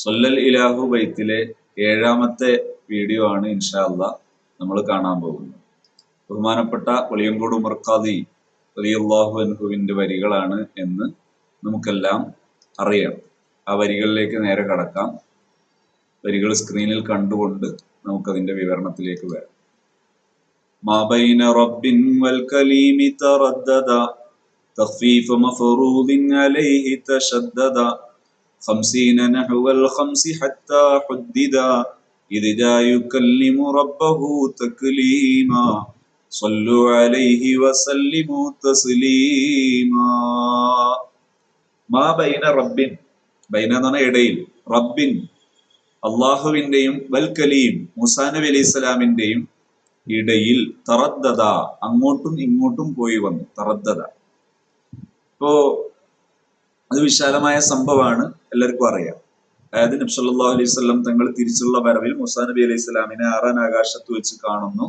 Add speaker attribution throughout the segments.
Speaker 1: സൊല്ലൽ ഇലാഹു ബൈത്തിലെ ഏഴാമത്തെ വീഡിയോ ആണ് ഇൻഷാല്ല നമ്മൾ കാണാൻ പോകുന്നത്. ബഹുമാനപ്പെട്ട വെളിയങ്കോട് ഉമർഖാദി വലിയല്ലാഹു അൻഹുവിന്റെ വരികളാണ് എന്ന് നമുക്കെല്ലാം അറിയാം. ആ വരികളിലേക്ക് നേരെ കടക്കാം. വരികൾ സ്ക്രീനിൽ കണ്ടുകൊണ്ട് നമുക്കതിന്റെ വിവരണത്തിലേക്ക് വരാം. മാബൈന റബ്ബിൻ വൽ കലീമി തറദ്ദദ തഖ്ഫീഫ മഫറൂദിൻ അലൈഹി തശദ്ദദ خمسين نحو الخمس حتى حددا إذ جاء يكلم ربه تكليما صلوا عليه وسلموا تسليما മാ ബൈന റബ്ബിൻ ബൈന എന്ന് പറഞ്ഞ ഇടയിൽ റബ്ബിൻ അള്ളാഹുവിന്റെയും വൽ കലീം മൂസാ നബി അലൈഹി സ്വലാമിന്റെയും ഇടയിൽ തറദ്ദത അങ്ങോട്ടും ഇങ്ങോട്ടും പോയി വന്നു തറദ്ദത ഇപ്പോ അത് വിശാലമായ സംഭവമാണ് എല്ലാവർക്കും അറിയാം. അതായത് നബ്സല്ലാ അലൈഹി സ്വലം തങ്ങൾ തിരിച്ചുള്ള വരവിൽ മുസാ നബി അലൈഹി സ്വലാമിനെ ആറാൻ ആകാശത്ത് വെച്ച് കാണുന്നു.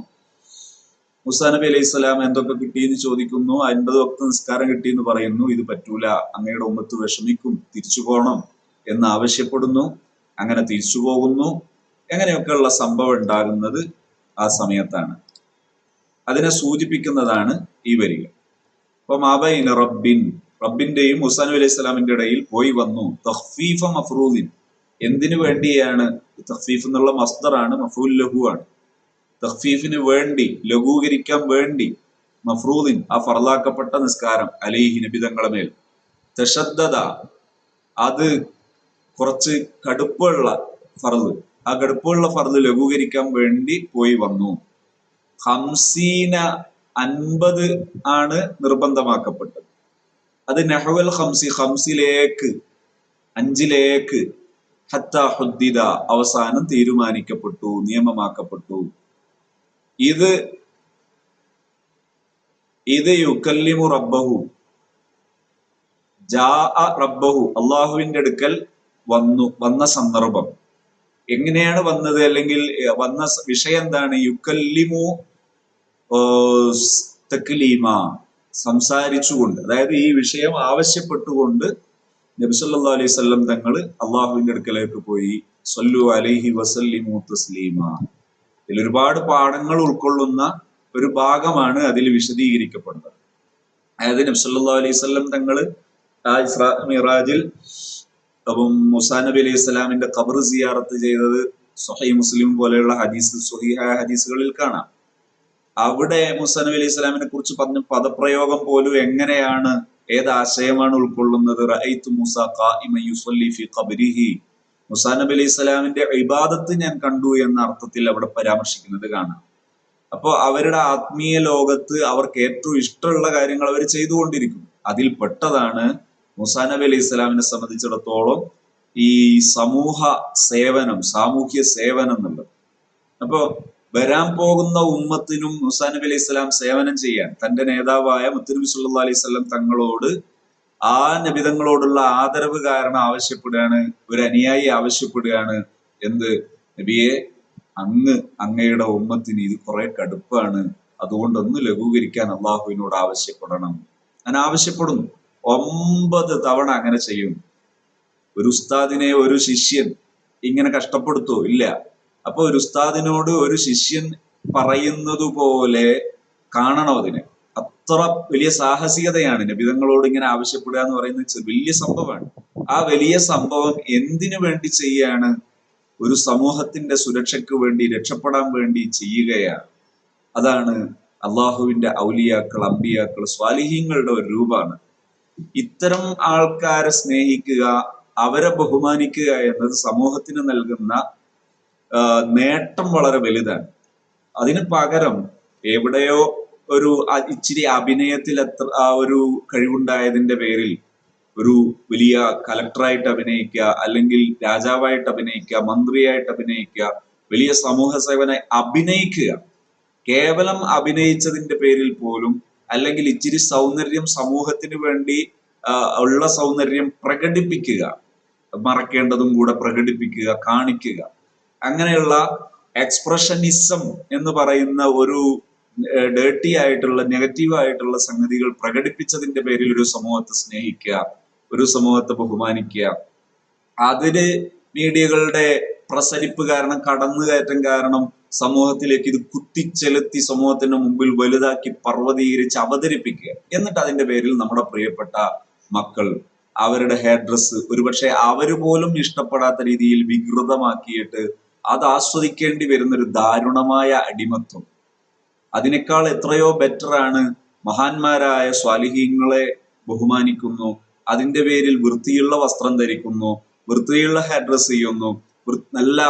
Speaker 1: മുസാ നബി അലൈഹി സ്വലാം എന്തൊക്കെ കിട്ടിയെന്ന് ചോദിക്കുന്നു. അൻപത് വക്ത നിസ്കാരം കിട്ടിയെന്ന് പറയുന്നു. ഇത് പറ്റൂല. അങ്ങയുടെ ഉമ്മത്ത് വിഷമിക്കും. തിരിച്ചു പോകണം എന്ന് ആവശ്യപ്പെടുന്നു. അങ്ങനെ തിരിച്ചു പോകുന്നു. എങ്ങനെയൊക്കെയുള്ള സംഭവം ഉണ്ടാകുന്നത് ആ സമയത്താണ്. അതിനെ സൂചിപ്പിക്കുന്നതാണ് ഈ വരിക അപ്പൊ മാബൈൻ റബ്ബിൻ റബ്ബിന്റെയും മുസാനു അലൈഹി സ്വലാമിന്റെ ഇടയിൽ പോയി വന്നു. തഹ്ഫീഫ മഫ്റൂദിൻ എന്തിനു വേണ്ടിയാണ്? തഹ്ഫീഫ് എന്നുള്ള മസ്ദറാണ് മഫൂൽ ലഹു ആണ്. തഹ്ഫീഫിന് വേണ്ടി ലഘൂകരിക്കാൻ വേണ്ടി മഫ്രൂദിൻ ആ ഫറലാക്കപ്പെട്ട നിസ്കാരം അലൈഹി നബിതങ്ങളുടെ മേൽ. തഷദ്ദത അത് കുറച്ച് കടുപ്പുള്ള ഫർദ്. ആ കടുപ്പുള്ള ഫർദ് ലഘൂകരിക്കാൻ വേണ്ടി പോയി വന്നു. ഹംസീന അൻപത് ആണ് നിർബന്ധമാക്കപ്പെട്ടത്. അത് നെഹവൽ ഹംസി ഹംസിലേക്ക് അഞ്ചിലേക്ക്. ഹത്താഹുദ്ദിദ അവസാനം തീരുമാനിക്കപ്പെട്ടു നിയമമാക്കപ്പെട്ടു. ഇത് ഇത് യുക്കല്ലിമു റബ്ബഹു. റബ്ബഹു അള്ളാഹുവിന്റെ അടുക്കൽ വന്നു വന്ന സന്ദർഭം. എങ്ങനെയാണ് വന്നത്? അല്ലെങ്കിൽ വന്ന വിഷയം എന്താണ്? യുക്കല്ലിമു തക്ലീമ. സംസാരിച്ചുകൊണ്ട് അതായത് ഈ വിഷയം ആവശ്യപ്പെട്ടുകൊണ്ട് നബിസല്ലാ അലൈഹി സ്വല്ലം തങ്ങൾ അള്ളാഹുവിന്റെ അടുക്കലേക്ക് പോയി സല്ലു അലൈഹി വസല്ലി തസ്ലീമ. ഇതിൽ ഒരുപാട് പാഠങ്ങൾ ഉൾക്കൊള്ളുന്ന ഒരു ഭാഗമാണ് അതിൽ വിശദീകരിക്കപ്പെടുന്നത്. അതായത് നബ്സല്ലാ അലൈഹി സ്വല്ലം തങ്ങൾ മിറാജിൽ അപ്പം മുസാ നബി അലൈഹി സ്വലാമിന്റെ ഖബർ സിയാറത്ത് ചെയ്തത് സൊഹൈ മുസ്ലിം പോലെയുള്ള ഹദീസ് സുഹിഹായ ഹദീസുകളിൽ കാണാം. അവിടെ മുസനബി അലൈഹി സ്വലാമിനെ കുറിച്ച് പറഞ്ഞ പദപ്രയോഗം പോലും എങ്ങനെയാണ്? ഏത് ആശയമാണ് ഉൾക്കൊള്ളുന്നത്? റഅയ്തു മൂസ യുസല്ലി ഫി അലൈഹി സ്വലാമിന്റെ ഇബാദത്ത് ഞാൻ കണ്ടു എന്ന അർത്ഥത്തിൽ അവിടെ പരാമർശിക്കുന്നത് കാണാം. അപ്പോൾ അവരുടെ ആത്മീയ ലോകത്ത് അവർക്ക് ഏറ്റവും ഇഷ്ടമുള്ള കാര്യങ്ങൾ അവർ ചെയ്തുകൊണ്ടിരിക്കും. അതിൽ പെട്ടതാണ് മുസാ നബി അലൈഹി സ്വലാമിനെ സംബന്ധിച്ചിടത്തോളം ഈ സമൂഹ സേവനം സാമൂഹ്യ സേവനം എന്നുള്ളത്. അപ്പോ വരാൻ പോകുന്ന ഉമ്മത്തിനും മുസാ നബി അലൈഹി സ്വലാം സേവനം ചെയ്യാൻ. തന്റെ നേതാവായ മുത്തുനബി സല്ലാ അലൈഹി സ്വലം തങ്ങളോട് ആ നബിതങ്ങളോടുള്ള ആദരവ് കാരണം ആവശ്യപ്പെടുകയാണ് ഒരു അനുയായി ആവശ്യപ്പെടുകയാണ് എന്ത്? നബിയെ അങ്ങ് അങ്ങയുടെ ഉമ്മത്തിന് ഇത് കുറെ കടുപ്പാണ്. അതുകൊണ്ടൊന്ന് ലഘൂകരിക്കാൻ അള്ളാഹുവിനോട് ആവശ്യപ്പെടണം. ഞാൻ ആവശ്യപ്പെടുന്നു. ഒമ്പത് തവണ അങ്ങനെ ചെയ്യും. ഒരു ഉസ്താദിനെ ഒരു ശിഷ്യൻ ഇങ്ങനെ കഷ്ടപ്പെടുത്തോ? ഇല്ല. അപ്പൊ ഒരു ഉസ്താദിനോട് ഒരു ശിഷ്യൻ പറയുന്നത് പോലെ കാണണം അതിനെ. അത്ര വലിയ സാഹസികതയാണ് നബിതങ്ങളോട് ഇങ്ങനെ ആവശ്യപ്പെടുക എന്ന് പറയുന്നത് വലിയ സംഭവമാണ്. ആ വലിയ സംഭവം എന്തിനു വേണ്ടി ചെയ്യാണ്? ഒരു സമൂഹത്തിന്റെ സുരക്ഷയ്ക്ക് വേണ്ടി രക്ഷപ്പെടാൻ വേണ്ടി ചെയ്യുകയാണ്. അതാണ് അള്ളാഹുവിന്റെ ഔലിയാക്കൾ അമ്പിയാക്കൾ സ്വാലിഹീങ്ങളുടെ ഒരു രൂപമാണ്. ഇത്തരം ആൾക്കാരെ സ്നേഹിക്കുക അവരെ ബഹുമാനിക്കുക എന്നത് സമൂഹത്തിന് നൽകുന്ന നേട്ടം വളരെ വലുതാണ്. അതിന് പകരം എവിടെയോ ഒരു ഇച്ചിരി അഭിനയത്തിൽ എത്ര ആ ഒരു കഴിവുണ്ടായതിന്റെ പേരിൽ ഒരു വലിയ കലക്ടറായിട്ട് അഭിനയിക്കുക അല്ലെങ്കിൽ രാജാവായിട്ട് അഭിനയിക്കുക മന്ത്രിയായിട്ട് അഭിനയിക്കുക വലിയ സമൂഹ സേവന അഭിനയിക്കുക. കേവലം അഭിനയിച്ചതിന്റെ പേരിൽ പോലും അല്ലെങ്കിൽ ഇച്ചിരി സൗന്ദര്യം സമൂഹത്തിന് വേണ്ടി ഉള്ള സൗന്ദര്യം പ്രകടിപ്പിക്കുക. മറക്കേണ്ടതും കൂടെ പ്രകടിപ്പിക്കുക കാണിക്കുക. അങ്ങനെയുള്ള എക്സ്പ്രഷനിസം എന്ന് പറയുന്ന ഒരു ഡേർട്ടി ആയിട്ടുള്ള നെഗറ്റീവ് ആയിട്ടുള്ള സംഗതികൾ പ്രകടിപ്പിച്ചതിന്റെ പേരിൽ ഒരു സമൂഹത്തെ സ്നേഹിക്കുക ഒരു സമൂഹത്തെ ബഹുമാനിക്കുക. അതിന് മീഡിയകളുടെ പ്രസരിപ്പ് കാരണം കടന്നുകയറ്റം കാരണം സമൂഹത്തിലേക്ക് ഇത് കുത്തിച്ചെലുത്തി സമൂഹത്തിന്റെ മുമ്പിൽ വലുതാക്കി പർവതീകരിച്ച് അവതരിപ്പിക്കുക. എന്നിട്ട് അതിന്റെ പേരിൽ നമ്മുടെ പ്രിയപ്പെട്ട മക്കൾ അവരുടെ ഹെയർ ഡ്രസ്സ് ഒരുപക്ഷെ അവർ പോലും ഇഷ്ടപ്പെടാത്ത രീതിയിൽ വികൃതമാക്കിയിട്ട് അത് ആസ്വദിക്കേണ്ടി വരുന്ന ഒരു ദാരുണമായ അടിമത്വം. അതിനേക്കാൾ എത്രയോ ബെറ്റർ ആണ് മഹാന്മാരായ സ്വാലിഹീങ്ങളെ ബഹുമാനിക്കുന്നു അതിന്റെ പേരിൽ വൃത്തിയുള്ള വസ്ത്രം ധരിക്കുന്നു വൃത്തിയുള്ള ഹെയർ ഡ്രസ് ചെയ്യുന്നു നല്ല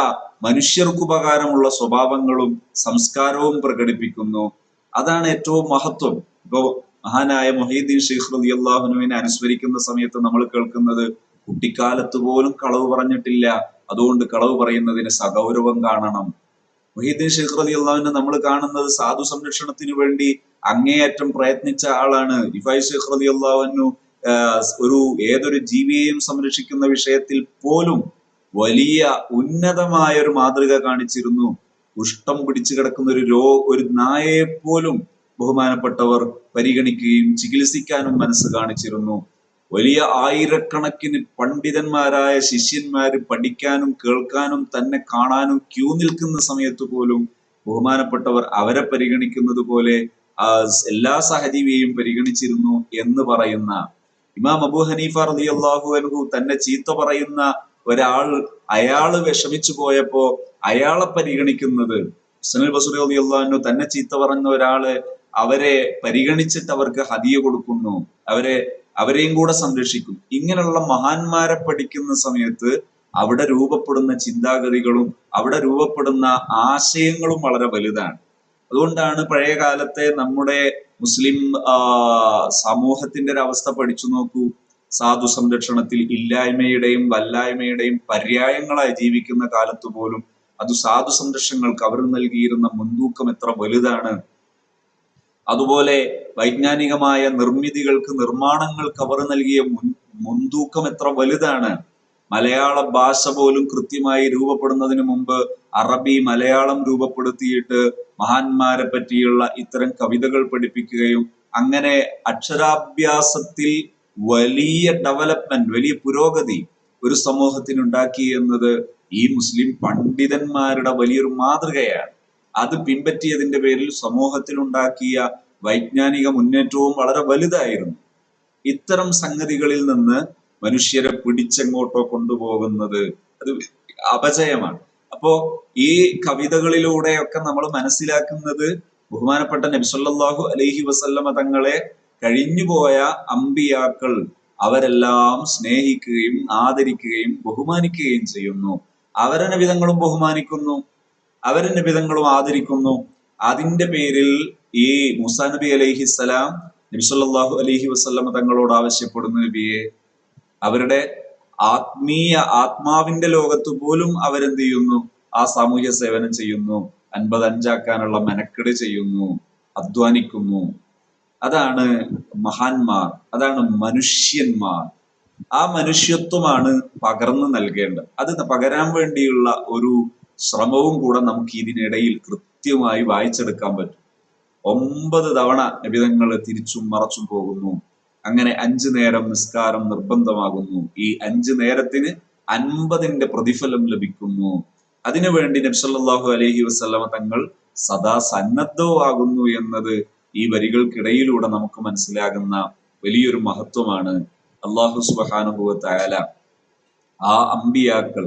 Speaker 1: മനുഷ്യർക്ക് ഉപകാരമുള്ള സ്വഭാവങ്ങളും സംസ്കാരവും പ്രകടിപ്പിക്കുന്നു. അതാണ് ഏറ്റവും മഹത്വം. ഇപ്പോ മഹാനായ മൊഹീദ്ദീൻ ഷെയ്ഖ് റലി അള്ളാഹുനുവിനെ അനുസ്മരിക്കുന്ന സമയത്ത് നമ്മൾ കേൾക്കുന്നത് കുട്ടിക്കാലത്ത് പോലും കളവ് പറഞ്ഞിട്ടില്ല. അതുകൊണ്ട് കളവ് പറയുന്നതിന് സഗൗരവം കാണണം. മൊഹീദ്ദീൻ ഷെയ്ഖ് അലി അള്ളാഹുവിനെ നമ്മൾ കാണുന്നത് സാധു സംരക്ഷണത്തിന് വേണ്ടി അങ്ങേയറ്റം പ്രയത്നിച്ച ആളാണ്. ഇഫായ് ഷെയ്ഖ് അലി അള്ളാഹുവിനു ഒരു ഏതൊരു ജീവിയെയും സംരക്ഷിക്കുന്ന വിഷയത്തിൽ പോലും വലിയ ഉന്നതമായ ഒരു മാതൃക കാണിച്ചിരുന്നു. കുഷ്ഠം പിടിച്ചു കിടക്കുന്ന ഒരു രോ ഒരു നായയെ പോലും ബഹുമാനപ്പെട്ടവർ പരിഗണിക്കുകയും ചികിത്സിക്കാനും മനസ്സ് കാണിച്ചിരുന്നു. വലിയ ആയിരക്കണക്കിന് പണ്ഡിതന്മാരായ ശിഷ്യന്മാര് പഠിക്കാനും കേൾക്കാനും തന്നെ കാണാനും ക്യൂ നിൽക്കുന്ന സമയത്ത് പോലും ബഹുമാനപ്പെട്ടവർ അവരെ പരിഗണിക്കുന്നത് പോലെ എല്ലാ സഹജീവിയെയും പരിഗണിച്ചിരുന്നു എന്ന് പറയുന്ന ഇമാം അബു ഹനീഫ റലി അള്ളാഹു അൻഹു തന്നെ ചീത്ത പറയുന്ന ഒരാൾ അയാൾ വിഷമിച്ചു പോയപ്പോ അയാളെ പരിഗണിക്കുന്നത് സുനിൽ ബസുറി അലി അള്ളാഹു തന്നെ ചീത്ത പറഞ്ഞ ഒരാൾ അവരെ പരിഗണിച്ചിട്ട് അവർക്ക് ഹതിയ കൊടുക്കുന്നു. അവരെ അവരെയും കൂടെ സംരക്ഷിക്കും. ഇങ്ങനെയുള്ള മഹാന്മാരെ പഠിക്കുന്ന സമയത്ത് അവിടെ രൂപപ്പെടുന്ന ചിന്താഗതികളും അവിടെ രൂപപ്പെടുന്ന ആശയങ്ങളും വളരെ വലുതാണ്. അതുകൊണ്ടാണ് പഴയ കാലത്തെ നമ്മുടെ മുസ്ലിം സമൂഹത്തിന്റെ ഒരു അവസ്ഥ പഠിച്ചു നോക്കൂ. സാധു സംരക്ഷണത്തിൽ ഇല്ലായ്മയുടെയും വല്ലായ്മയുടെയും പര്യായങ്ങളായി ജീവിക്കുന്ന കാലത്ത് പോലും അത് സാധു സംരക്ഷണങ്ങൾക്ക് അവർ നൽകിയിരുന്ന മുൻതൂക്കം എത്ര വലുതാണ്. അതുപോലെ വൈജ്ഞാനികമായ നിർമ്മിതികൾക്ക് നിർമ്മാണങ്ങൾക്ക് അവർ നൽകിയ മുൻ മുൻതൂക്കം എത്ര വലുതാണ്? മലയാള ഭാഷ പോലും കൃത്യമായി രൂപപ്പെടുന്നതിന് മുമ്പ് അറബി മലയാളം രൂപപ്പെടുത്തിയിട്ട് മഹാന്മാരെ പറ്റിയുള്ള ഇത്തരം കവിതകൾ പഠിപ്പിക്കുകയും അങ്ങനെ അക്ഷരാഭ്യാസത്തിൽ വലിയ ഡെവലപ്മെന്റ് വലിയ പുരോഗതി ഒരു സമൂഹത്തിന് ഉണ്ടാക്കി എന്നത് ഈ മുസ്ലിം പണ്ഡിതന്മാരുടെ വലിയൊരു മാതൃകയാണ്. അത് പിൻപറ്റിയതിന്റെ പേരിൽ സമൂഹത്തിലുണ്ടാക്കിയ വൈജ്ഞാനിക മുന്നേറ്റവും വളരെ വലുതായിരുന്നു. ഇത്തരം സംഗതികളിൽ നിന്ന് മനുഷ്യരെ പിടിച്ചെങ്ങോട്ടോ കൊണ്ടുപോകുന്നത് അത് അപജയമാണ്. അപ്പോ ഈ കവിതകളിലൂടെയൊക്കെ നമ്മൾ മനസ്സിലാക്കുന്നത് ബഹുമാനപ്പെട്ട നബിസല്ലാഹു അലൈഹി വസല്ലമ തങ്ങളെ കഴിഞ്ഞുപോയ അമ്പിയാക്കൾ അവരെല്ലാം സ്നേഹിക്കുകയും ആദരിക്കുകയും ബഹുമാനിക്കുകയും ചെയ്യുന്നു. അവരെ നബിതങ്ങളും ബഹുമാനിക്കുന്നു. അവരെ നബിതങ്ങളും ആദരിക്കുന്നു. അതിന്റെ പേരിൽ ഈ മുസാ നബി അലൈഹിസ്സലാം നബി സല്ലല്ലാഹു അലൈഹി വസല്ലമ തങ്ങളോട് ആവശ്യപ്പെടുന്ന നബിയെ അവരുടെ ആത്മീയ ആത്മാവിന്റെ ലോകത്ത് പോലും അവരെന്ത് ചെയ്യുന്നു? ആ സാമൂഹ്യ സേവനം ചെയ്യുന്നു. അൻപത് അഞ്ചാക്കാനുള്ള മെനക്കെട് ചെയ്യുന്നു. അധ്വാനിക്കുന്നു. അതാണ് മഹാന്മാർ. അതാണ് മനുഷ്യന്മാർ. ആ മനുഷ്യത്വമാണ് പകർന്നു നൽകേണ്ടത്. അത് പകരാൻ വേണ്ടിയുള്ള ഒരു ശ്രമവും കൂടെ നമുക്ക് ഇതിനിടയിൽ കൃത്യമായി വായിച്ചെടുക്കാൻ പറ്റും. ഒമ്പത് തവണ നിബിധങ്ങൾ തിരിച്ചും മറച്ചും പോകുന്നു. അങ്ങനെ അഞ്ചു നേരം നിസ്കാരം നിർബന്ധമാകുന്നു. ഈ അഞ്ചു നേരത്തിന് അൻപതിന്റെ പ്രതിഫലം ലഭിക്കുന്നു. അതിനുവേണ്ടി നബ്സല്ലാഹു അലഹി വസല്ലമ തങ്ങൾ സദാ സന്നദ്ധവുമാകുന്നു എന്നത് ഈ വരികൾക്കിടയിലൂടെ നമുക്ക് മനസ്സിലാകുന്ന വലിയൊരു മഹത്വമാണ്. അള്ളാഹു സുബാനുഭവത്തായാല ആ അമ്പിയാക്കൾ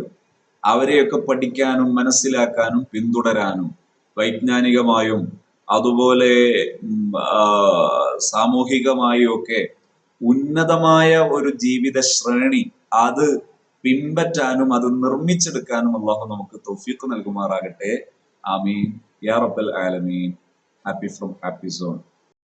Speaker 1: അവരെയൊക്കെ പഠിക്കാനും മനസ്സിലാക്കാനും പിന്തുടരാനും വൈജ്ഞാനികമായും അതുപോലെ സാമൂഹികമായും ഒക്കെ ഉന്നതമായ ഒരു ജീവിത ശ്രേണി അത് പിൻപറ്റാനും അത് നിർമ്മിച്ചെടുക്കാനും അള്ളാഹു നമുക്ക് തൗഫീഖ് നൽകുമാറാകട്ടെ. ആമീൻ. യാ ആലമീൻ. Happy from happy zone